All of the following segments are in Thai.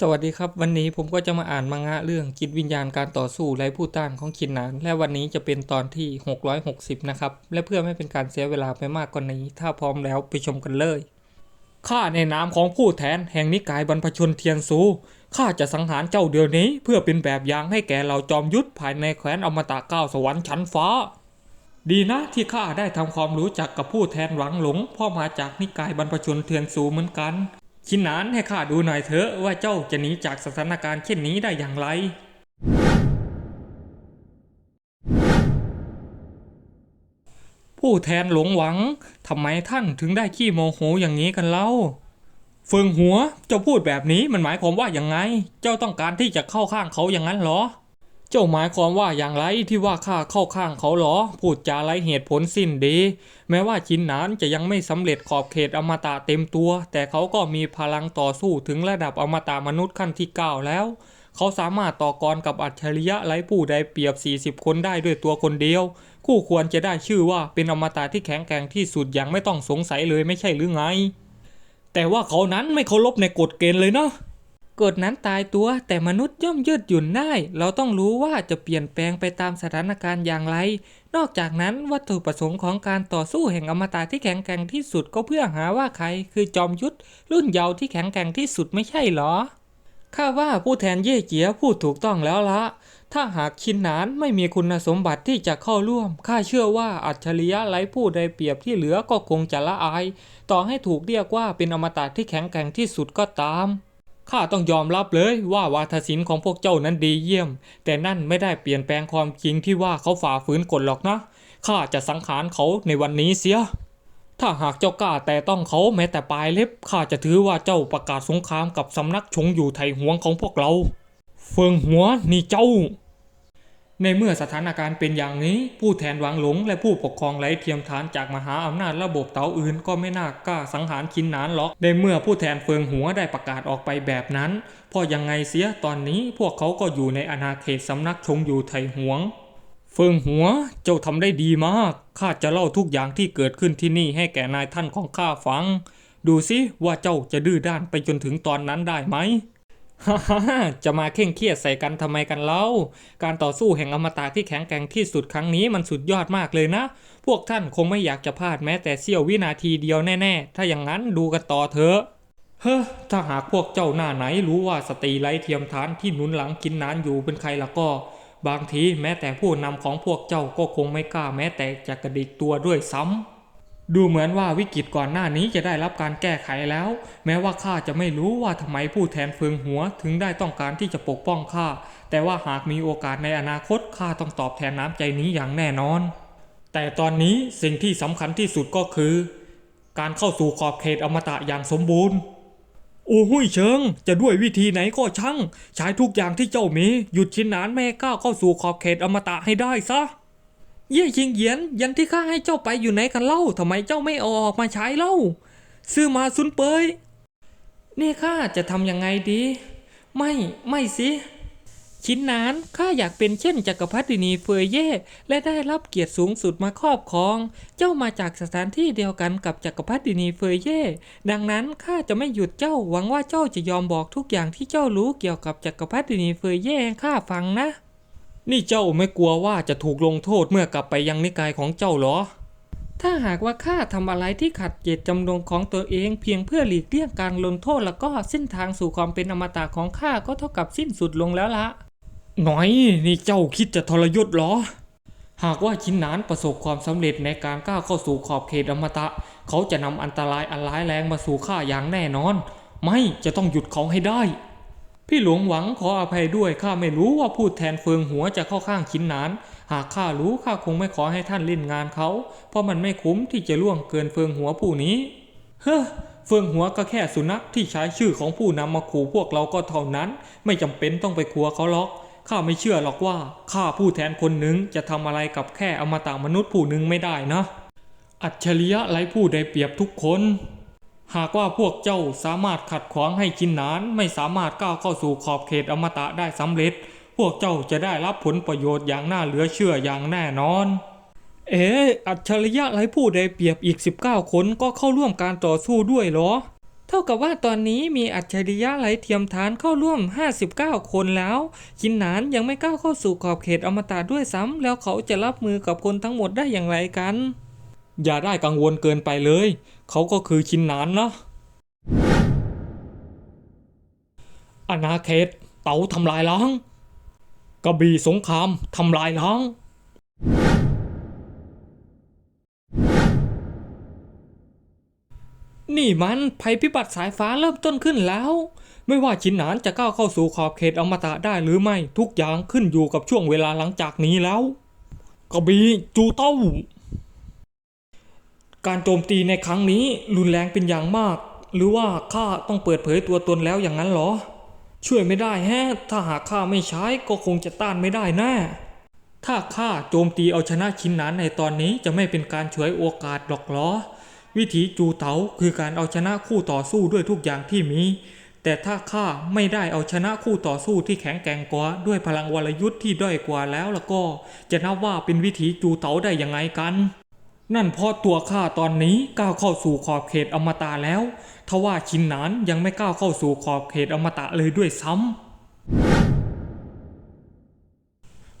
สวัสดีครับ วันนี้ผมก็จะมาอ่านมังงะเรื่องจิตวิญญาณการต่อสู้ไร้ผู้ต้านของคินนาน และวันนี้จะเป็นตอนที่ 660 นะครับ และเพื่อไม่เป็นการเสียเวลาไปมากกว่านนี้ ถ้าพร้อมแล้วไปชมกันเลยข้าในนามของผู้แทนแห่งนิกายบรรพชนเทียนซูข้าจะสังหารเจ้าเดียวนี้ เพื่อเป็นแบบอย่างให้แก่เราจอมยุทธภายในแคว้นอมตะก้าวสวรรค์ชั้นฟ้า ดีนะที่ข้าได้ทำความรู้จักกับผู้แทนหวังหลงพ่อมาจากนิกายบรรพชนเทียนซูเหมือนกัน ชินนานให้ข้าดูหน่อยเถอะว่าเจ้าจะหนีจากสถานการณ์เช่นนี้ได้อย่างไร ผู้แทนหลงหวังทำไมท่านถึงได้ขี้โมโหอย่างนี้กันเล่าเฟิงหัวเจ้าพูดแบบนี้มันหมายความว่าอย่างไง เจ้าต้องการที่จะเข้าข้างเขาอย่างนั้นเหรอ เจ้าหมายความว่าอย่างไรที่ว่าข้าเข้าข้างเขาหรอ พูดจาไรเหตุผลสิ้นดี แม้ว่าชินนานจะยังไม่สำเร็จขอบเขตอมตะเต็มตัว แต่เขาก็มีพลังต่อสู้ถึงระดับอมตะมนุษย์ขั้นที่ 9 แล้ว เขาสามารถต่อกรกับอัจฉริยะไร้ผู้ใดเปรียบ 40 คนได้ด้วยตัวคนเดียว คู่ควรจะได้ชื่อว่าเป็นอมตะที่แข็งแกร่งที่สุดอย่างไม่ต้องสงสัยเลยไม่ใช่หรือไง แต่ว่าเขานั้นไม่เคารพในกฎเกณฑ์เลยเนาะ กฎนั้นตายตัวแต่มนุษย์ย่อมยืดหยุ่นได้ เราต้องรู้ว่าจะเปลี่ยนแปลงไปตามสถานการณ์อย่างไร นอกจากนั้นวัตถุประสงค์ของการต่อสู้แห่งอมตะที่แข็งแกร่งที่สุดก็เพื่อหาว่าใคร คือจอมยุทธรุ่นเยาว์ที่แข็งแกร่งที่สุดไม่ใช่หรอข้าว่าผู้แทนเย่เจียพูดถูกต้องแล้วละ ถ้าหากชินหนานไม่มีคุณสมบัติที่จะเข้าร่วม ข้าเชื่อว่าอัจฉริยะไร้ผู้ใดเปรียบที่เหลือก็คงจะละอาย ต่อให้ถูกเรียกว่าเป็นอมตะที่แข็งแกร่งที่สุดก็ตาม ข้าต้องยอมรับเลยว่าวาทศิลป์ของพวกเจ้านั้นดีเยี่ยม แต่นั่นไม่ได้เปลี่ยนแปลงความจริงที่ว่าเขาฝ่าฝืนกฎหรอกนะข้าจะสังหารเขาในวันนี้เสีย ถ้าหากเจ้ากล้าแต่ต้องเขาแม้แต่ปลายเล็บข้าจะถือว่าเจ้าประกาศสงครามกับสำนักชงอยู่ไทยหวงของพวกเรา เฟิงหัวนี่เจ้า ในเมื่อสถานการณ์เป็นอย่างนี้ ผู้แทนหวังหลง และผู้ปกครองไร้เทียมทานจากมหาอำนาจระบบเต๋าอื่นก็ไม่น่ากล้าสังหารคินนานหรอก ในเมื่อผู้แทนเฟิงหัวได้ประกาศออกไปแบบนั้นพราะยังไงเสียตอนนี้พวกเขาก็อยู่ในอาณาเขตสำนักชงอยู่ไทยหวง เฟิงหัวเจ้าทำได้ดีมากข้าจะเล่าทุกอย่างที่เกิดขึ้นที่นี่ให้แก่นายท่านของข้าฟัง ดูสิว่าเจ้าจะดื้อด้านไปจนถึงตอนนั้นได้ไหม จะมาเข่งเครียดใส่กันทำไมกันเล่า การต่อสู้แห่งอมตะที่แข็งแกร่งที่สุดครั้งนี้มันสุดยอดมากเลยนะ พวกท่านคงไม่อยากจะพลาดแม้แต่เสี้ยววินาทีเดียวแน่ๆ ถ้าอย่างนั้นดูกันต่อเถอะเฮ้อถ้าหากพวกเจ้าหน้าไหนรู้ว่าสตรีไร้เทียมทานที่หนุนหลังกินนานอยู่เป็นใครละก็ บางทีแม้แต่ผู้นำของพวกเจ้าก็คงไม่กล้าแม้แต่จะกระดิกตัวด้วยซ้ำ ดูเหมือนว่าวิกฤตก่อนหน้านี้จะได้รับการแก้ไขแล้ว แม้ว่าข้าจะไม่รู้ว่าทำไมผู้แทนเฟืองหัวถึงได้ต้องการที่จะปกป้องข้า แต่ว่าหากมีโอกาสในอนาคตข้าต้องตอบแทนน้ำใจนี้อย่างแน่นอน แต่ตอนนี้สิ่งที่สำคัญที่สุดก็คือ การเข้าสู่ขอบเขตอมตะอย่างสมบูรณ์ โอ้หุยเชิง จะด้วยวิธีไหนก็ช่างใช้ทุกอย่างที่เจ้ามีหยุดชิ้นนานแม่ก้าวเข้าสู่ขอบเขตอมตะให้ได้ซะ เย่ชิงเหยียน ยันที่ข้าให้เจ้าไปอยู่ไหนกันเล่าทำไมเจ้าไม่เอาออกมาใช้เล่า ซื้อมาซุนเปย นี่ข้าจะทำยังไงดี ไม่ไม่สิชิ้นนานข้าอยากเป็นเช่นจักรพรรดินีเฟยเย่และได้รับเกียรติสูงสุดมาครอบครอง เจ้ามาจากสถานที่เดียวกันกับจักรพรรดินีเฟยเย่ดังนั้นข้าจะไม่หยุดเจ้าหวังว่าเจ้าจะยอมบอกทุกอย่างที่เจ้ารู้เกี่ยวกับจักรพรรดินีเฟยเย่ให้ข้าฟังนะ นี่เจ้าไม่กลัวว่าจะถูกลงโทษเมื่อกลับไปยังนิกายของเจ้าหรอ ถ้าหากว่าข้าทำอะไรที่ขัดเจตจำนงของตัวเอง เพียงเพื่อหลีกเลี่ยงการลงโทษแล้วก็เส้นทางสู่ความเป็นอมตะของข้าก็เท่ากับสิ้นสุดลงแล้วละหน่อยนี่เจ้าคิดจะทรยศหรอ หากว่าชินนานประสบความสำเร็จในการก้าวเข้าสู่ขอบเขตอมตะ เขาจะนำอันตรายอันร้ายแรงมาสู่ข้าอย่างแน่นอน ไม่จะต้องหยุดเขาให้ได้ พี่หลวงหวังขออภัยด้วยข้าไม่รู้ว่าพูดแทนเฟืองหัวจะเข้าข้างชินนาน หากข้ารู้ข้าคงไม่ขอให้ท่านเล่นงานเขา เพราะมันไม่คุ้มที่จะล่วงเกินเฟืองหัวผู้นี้ เฮ้อเฟืองหัวก็แค่สุนัขที่ใช้ชื่อของผู้นำมาขู่พวกเราก็เท่านั้น ไม่จำเป็นต้องไปกลัวเขาหรอกข้าไม่เชื่อหรอกว่าข้าผู้แทนคนหนึ่งจะทำอะไรกับแค่อมตะมนุษย์ผู้หนึ่งไม่ได้นะ อัจฉริยะไร้ผู้ใดเปรียบทุกคน หากว่าพวกเจ้าสามารถขัดขวางให้ชินนานไม่สามารถก้าวเข้าสู่ขอบเขตอมตะได้สำเร็จ พวกเจ้าจะได้รับผลประโยชน์อย่างน่าเหลือเชื่ออย่างแน่นอน เอ๋อัจฉริยะไร้ผู้ใดเปรียบอีก 19 คนก็เข้าร่วมการต่อสู้ด้วยเหรอ เท่ากับว่าตอนนี้มีอัจฉริยะไหลเทียมฐานเข้าร่วม 59 คนแล้วชินนานยังไม่ก้าวเข้าสู่ขอบเขตอมตะด้วยซ้ำแล้วเขาจะรับมือกับคนทั้งหมดได้อย่างไรกัน อย่าได้กังวลเกินไปเลย เขาก็คือชินหนานนะอาณาเขต เต๋าทำลายล้างกระบี่สงครามทำลายล้าง นี่มันภัยพิบัติสายฟ้าเริ่มต้นขึ้นแล้ว ไม่ว่าชินหนานจะก้าวเข้าสู่ขอบเขตอมตะได้หรือไม่ทุกอย่างขึ้นอยู่กับช่วงเวลาหลังจากนี้แล้วกระบี่จูเต้า การโจมตีในครั้งนี้รุนแรงเป็นอย่างมาก หรือว่าข้าต้องเปิดเผยตัวตนแล้วอย่างนั้นเหรอ ช่วยไม่ได้แฮะ ถ้าหากข้าไม่ใช้ก็คงจะต้านไม่ได้แน่ถ้าข้าโจมตีเอาชนะชินหนานในตอนนี้จะไม่เป็นการฉวยโอกาสหรอกเหรอ วิธีจูเตาคือการเอาชนะคู่ต่อสู้ด้วยทุกอย่างที่มี แต่ถ้าข้าไม่ได้เอาชนะคู่ต่อสู้ที่แข็งแกร่งกว่าด้วยพลังวรยุทธ์ที่ด้อยกว่าแล้วแล้วก็ จะนับว่าเป็นวิธีจูเตาได้ยังไงกัน นั่นเพราะตัวข้าตอนนี้ก้าวเข้าสู่ขอบเขตอมตะแล้ว ทว่าชินนานยังไม่ก้าวเข้าสู่ขอบเขตอมตะเลยด้วยซ้ำ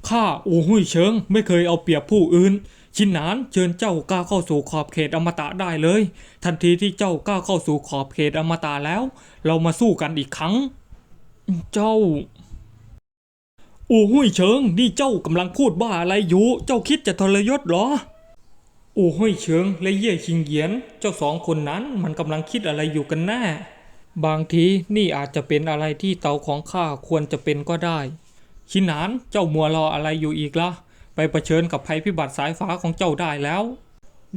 ข้าอูหุ่ยเชิงไม่เคยเอาเปรียบผู้อื่น ชินนานเชิญเจ้าก้าวเข้าสู่ขอบเขตอมตะได้เลย ทันทีที่เจ้าก้าวเข้าสู่ขอบเขตอมตะแล้ว เรามาสู้กันอีกครั้ง เจ้าอูหุ่ยเชิงนี่เจ้ากำลังพูดบ้าอะไรอยู่ เจ้าคิดจะทรยศเหรอ อูห้อยเฉิงและเย่ชิงเยียน เจ้าสองคนนั้นมันกำลังคิดอะไรอยู่กันแน่บางทีนี่อาจจะเป็นอะไรที่เตาของข้าควรจะเป็นก็ได้ ชินหนานเจ้ามัวรออะไรอยู่อีกละ่ะ ไปเผชิญกับภัยพิบัติสายฟ้าของเจ้าได้แล้ว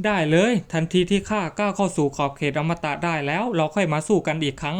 ได้เลย ทันทีที่ข้าก้าวเข้าสู่ขอบเขตอมตะได้แล้ว เราค่อยมาสู้กันอีกครั้ง